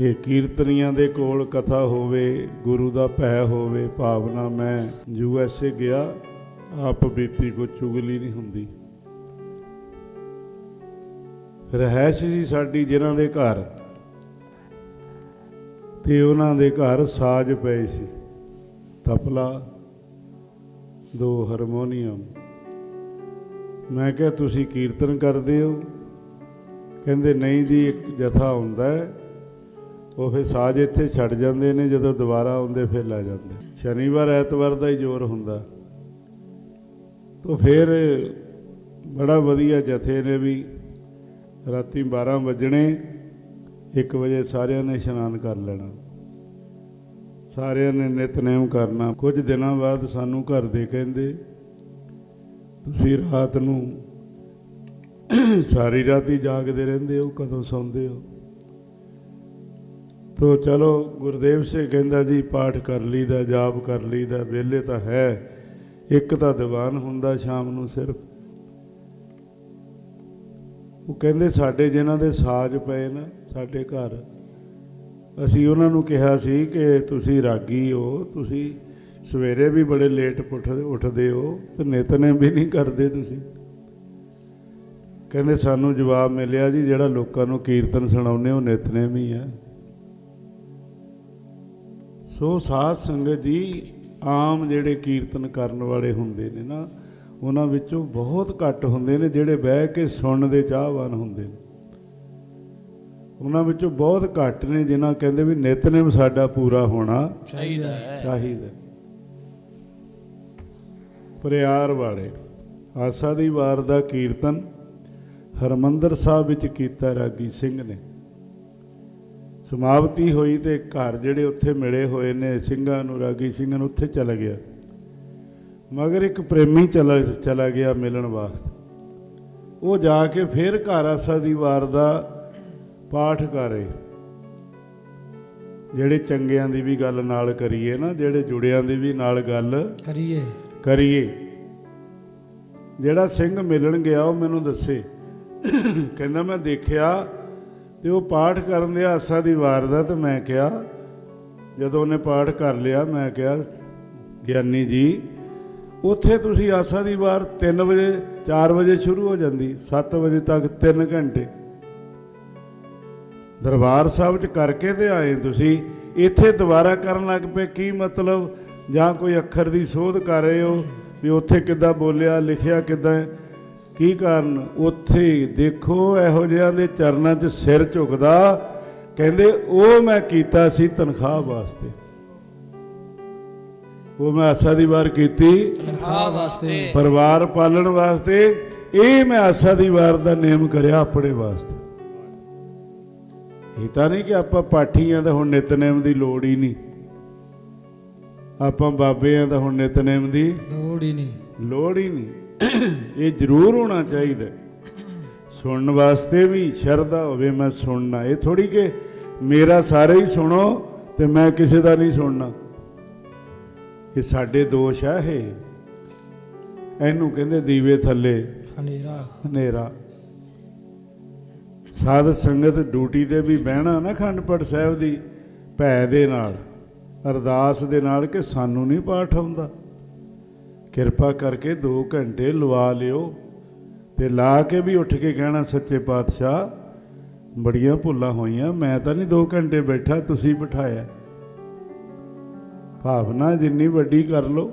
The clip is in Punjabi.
ਇਹ ਕੀਰਤਨੀਆਂ ਦੇ ਕੋਲ ਕਥਾ ਹੋਵੇ, ਗੁਰੂ ਦਾ ਭੈ ਹੋਵੇ, ਭਾਵਨਾ ਮੈਂ ਯੂ ਐਸ ਏ ਗਿਆ, ਆਪ ਬੀਤੀ ਕੋ ਚੁਗਲੀ ਨਹੀਂ ਹੁੰਦੀ। ਰਹਿਸ਼ ਜੀ ਸਾਡੀ ਜਿਨ੍ਹਾਂ ਦੇ ਘਰ, ਤੇ ਉਹਨਾਂ ਦੇ ਘਰ ਸਾਜ਼ ਪਏ ਸੀ। ਤਪਲਾ, ਦੋ ਹਾਰਮੋਨੀਅਮ। ਮੈਂ ਕਿਹਾ, ਤੁਸੀਂ ਕੀਰਤਨ ਕਰਦੇ ਹੋ? ਕਹਿੰਦੇ, ਨਹੀਂ ਜੀ, ਇੱਕ ਜਥਾ ਹੁੰਦਾ ਹੈ। ਉਹ ਫਿਰ ਸਾਜ਼ ਇੱਥੇ ਛੱਡ ਜਾਂਦੇ ਨੇ, ਜਦੋਂ ਦੁਬਾਰਾ ਆਉਂਦੇ ਫਿਰ ਲੈ ਜਾਂਦੇ। ਸ਼ਨੀਵਾਰ, ਐਤਵਾਰ ਦਾ ਹੀ ਜ਼ੋਰ ਹੁੰਦਾ। ਤਾਂ ਫਿਰ ਬੜਾ ਵਧੀਆ ਜਥੇ ਨੇ ਵੀ ਰਾਤੀ 12 ਵਜਣੇ 1 ਵਜੇ ਸਾਰਿਆਂ ਨੇ ਇਸ਼ਨਾਨ ਕਰ ਲੈਣਾ। ਸਾਰਿਆਂ ਨੇ ਨਿਤਨੇਮ ਕਰਨਾ। ਕੁਝ ਦਿਨਾਂ ਬਾਅਦ ਸਾਨੂੰ ਘਰ ਦੇ ਕਹਿੰਦੇ, ਤੁਸੀਂ ਰਾਤ ਨੂੰ ਸਾਰੀ ਰਾਤੀ ਜਾਗਦੇ ਰਹਿੰਦੇ ਹੋ, ਕਦੋਂ ਸੌਂਦੇ ਹੋ? ਤੋ ਚਲੋ ਗੁਰਦੇਵ ਸਿੰਘ ਕਹਿੰਦਾ ਜੀ, ਪਾਠ ਕਰ ਲਈਦਾ, ਜਾਪ ਕਰ ਲਈਦਾ, ਵਿਹਲੇ ਤਾਂ ਹੈ। ਇੱਕ ਤਾਂ ਦੀਵਾਨ ਹੁੰਦਾ ਸ਼ਾਮ ਨੂੰ ਸਿਰਫ। ਉਹ ਕਹਿੰਦੇ, ਸਾਡੇ ਜਿਨ੍ਹਾਂ ਦੇ ਸਾਜ਼ ਪਏ ਨਾ, ਸਾਡੇ ਘਰ, ਅਸੀਂ ਉਹਨਾਂ ਨੂੰ ਕਿਹਾ ਸੀ ਕਿ ਤੁਸੀਂ ਰਾਗੀ ਹੋ, ਤੁਸੀਂ ਸਵੇਰੇ ਵੀ ਬੜੇ ਲੇਟ ਉੱਠਦੇ ਉੱਠਦੇ ਹੋ ਤੇ ਨਿਤਨੇ ਵੀ ਨਹੀਂ ਕਰਦੇ ਤੁਸੀਂ। ਕਹਿੰਦੇ, ਸਾਨੂੰ ਜਵਾਬ ਮਿਲਿਆ ਜੀ, ਜਿਹੜਾ ਲੋਕਾਂ ਨੂੰ ਕੀਰਤਨ ਸੁਣਾਉਂਦੇ ਉਹ ਨਿਤਨੇ ਹੀ ਆ ਸੋ ਸਾਧ ਸੰਗਤ ਜੀ ਆਮ ਜਿਹੜੇ ਕੀਰਤਨ ਕਰਨ ਵਾਲੇ ਹੁੰਦੇ ਨੇ ਨਾ ਉਹਨਾਂ ਵਿੱਚੋਂ ਬਹੁਤ ਘੱਟ ਹੁੰਦੇ ਨੇ ਜਿਹੜੇ ਬਹਿ ਕੇ ਸੁਣਨ ਦੇ ਚਾਹਵਾਨ ਹੁੰਦੇ ਨੇ। ਉਹਨਾਂ ਵਿੱਚੋਂ ਬਹੁਤ ਘੱਟ ਨੇ ਜਿਨ੍ਹਾਂ ਕਹਿੰਦੇ ਵੀ ਨਿਤਨੇਮ ਸਾਡਾ ਪੂਰਾ ਹੋਣਾ ਚਾਹੀਦਾ ਹੈ। ਚਾਹੀਦਾ। ਪ੍ਰਿਆਰ ਵਾਲੇ ਆਸਾ ਦੀ ਵਾਰ ਦਾ ਕੀਰਤਨ ਹਰਮੰਦਰ ਸਾਹਿਬ ਵਿੱਚ ਕੀਤਾ ਰਾਗੀ ਸਿੰਘ ਨੇ। ਸਮਾਪਤੀ ਹੋਈ ਤੇ ਘਰ ਜਿਹੜੇ ਉੱਥੇ ਮਿਲੇ ਹੋਏ ਨੇ ਸਿੰਘਾਂ ਨੂੰ ਰਾਗੀ ਸਿੰਘਾਂ ਨੂੰ ਉੱਥੇ ਚਲਾ ਗਿਆ। ਮਗਰ ਇੱਕ ਪ੍ਰੇਮੀ ਚਲਾ ਚਲਾ ਗਿਆ ਮਿਲਣ ਵਾਸਤੇ। ਉਹ ਜਾ ਕੇ ਫਿਰ ਘਰ ਆਸਾ ਦੀ ਵਾਰ ਦਾ ਪਾਠ ਕਰੇ ਜਿਹੜੇ ਚੰਗਿਆਂ ਦੀ ਵੀ ਗੱਲ ਨਾਲ ਕਰੀਏ ਨਾ ਜਿਹੜੇ ਜੁੜਿਆਂ ਦੀ ਵੀ ਨਾਲ ਗੱਲ ਕਰੀਏ। ਕਰੀਏ। ਜਿਹੜਾ ਸਿੰਘ ਮਿਲਣ ਗਿਆ ਉਹ ਮੈਨੂੰ ਦੱਸੇ। ਕਹਿੰਦਾ ਮੈਂ ਦੇਖਿਆ ਤੇ ਉਹ ਪਾਠ ਕਰਨ ਦੇ ਆਸਾ ਦੀ ਵਾਰ ਦਾ ਤੇ ਮੈਂ ਕਿਹਾ, ਜਦੋਂ ਉਹਨੇ ਪਾਠ ਕਰ ਲਿਆ, ਮੈਂ ਕਿਹਾ, ਗਿਆਨੀ ਜੀ, ਉੱਥੇ ਤੁਸੀਂ ਆਸਾ ਦੀ ਵਾਰ 3 ਵਜੇ 4 ਵਜੇ ਸ਼ੁਰੂ ਹੋ ਜਾਂਦੀ 7 ਵਜੇ ਤੱਕ 3 ਘੰਟੇ। ਦਰਬਾਰ ਸਾਹਿਬ 'ਚ ਕਰਕੇ ਤੇ ਆਏ ਤੁਸੀਂ, ਇੱਥੇ ਦੁਬਾਰਾ ਕਰਨ ਲੱਗ ਪਏ, ਕੀ ਮਤਲਬ? ਜਾਂ ਕੋਈ ਅੱਖਰ ਦੀ ਸੋਧ ਕਰ ਰਹੇ ਹੋ, ਵੀ ਉੱਥੇ ਕਿੱਦਾਂ ਬੋਲਿਆ, ਲਿਖਿਆ ਕਿੱਦਾਂ ਕੀ ਕਾਰਨ? ਉੱਥੇ ਦੇਖੋ ਇਹੋ ਜਿਹਾਂ ਦੇ ਚਰਨਾਂ 'ਚ ਸਿਰ ਝੁਕਦਾ। ਕਹਿੰਦੇ ਉਹ ਮੈਂ ਕੀਤਾ ਸੀ ਤਨਖਾਹ ਵਾਸਤੇ। ਉਹ ਮੈਂ ਆਸਾ ਦੀ ਵਾਰ ਕੀਤੀ। ਤਨਖਾਹ ਵਾਸਤੇ। ਪਰਿਵਾਰ ਪਾਲਣ ਵਾਸਤੇ। ਇਹ ਮੈਂ ਆਸਾ ਦੀ ਵਾਰ ਦਾ ਨੇਮ ਕਰਿਆ ਆਪਣੇ ਵਾਸਤੇ। ਇਹ ਤਾਂ ਨਹੀਂ ਕਿ ਆਪਾਂ ਪਾਠੀਆਂ ਦਾ ਹੁਣ ਨਿਤਨੇਮ ਦੀ ਲੋੜ ਹੀ ਨਹੀਂ। ਆਪਾਂ ਬਾਬਿਆਂ ਦਾ ਹੁਣ ਨਿਤਨੇਮ ਦੀ ਲੋੜ ਹੀ ਨਹੀਂ। ਲੋੜ ਹੀ ਨਹੀਂ। ਇਹ ਜ਼ਰੂਰ ਹੋਣਾ ਚਾਹੀਦਾ। ਸੁਣਨ ਵਾਸਤੇ ਵੀ ਸ਼ਰਧਾ ਹੋਵੇ ਮੈਂ ਸੁਣਨਾ। ਇਹ ਥੋੜੀ ਕਿ ਮੇਰਾ ਸਾਰੇ ਹੀ ਸੁਣੋ ਤੇ ਮੈਂ ਕਿਸੇ ਦਾ ਨਹੀਂ ਸੁਣਨਾ। ਇਹ ਸਾਡੇ ਦੋਸ਼ ਆ ਇਹ। ਇਹਨੂੰ ਕਹਿੰਦੇ ਦੀਵੇ ਥੱਲੇ। ਹਨੇਰਾ। ਹਨੇਰਾ। ਸਾਧ ਸੰਗਤ ਡਿਊਟੀ ਤੇ ਵੀ ਬਹਿਣਾ ਨਾ ਖੰਡਪੜ ਸਾਹਿਬ ਦੀ ਭੈ ਦੇ ਨਾਲ ਅਰਦਾਸ ਦੇ ਨਾਲ ਕਿ ਸਾਨੂੰ ਨਹੀਂ ਪਾਠ ਆਉਂਦਾ। ਕਿਰਪਾ ਕਰਕੇ 2 ਘੰਟੇ ਲਵਾ ਲਿਓ ਤੇ ਲਾ ਕੇ ਵੀ ਉੱਠ ਕੇ ਕਹਿਣਾ, ਸੱਚੇ ਪਾਤਸ਼ਾਹ, ਬੜੀਆਂ ਭੁੱਲਾਂ ਹੋਈਆਂ, ਮੈਂ ਤਾਂ ਨਹੀਂ 2 ਘੰਟੇ ਬੈਠਾ, ਤੁਸੀਂ ਬਿਠਾਇਆ। ਭਾਵਨਾ ਜਿੰਨੀ ਵੱਡੀ ਕਰ ਲਓ।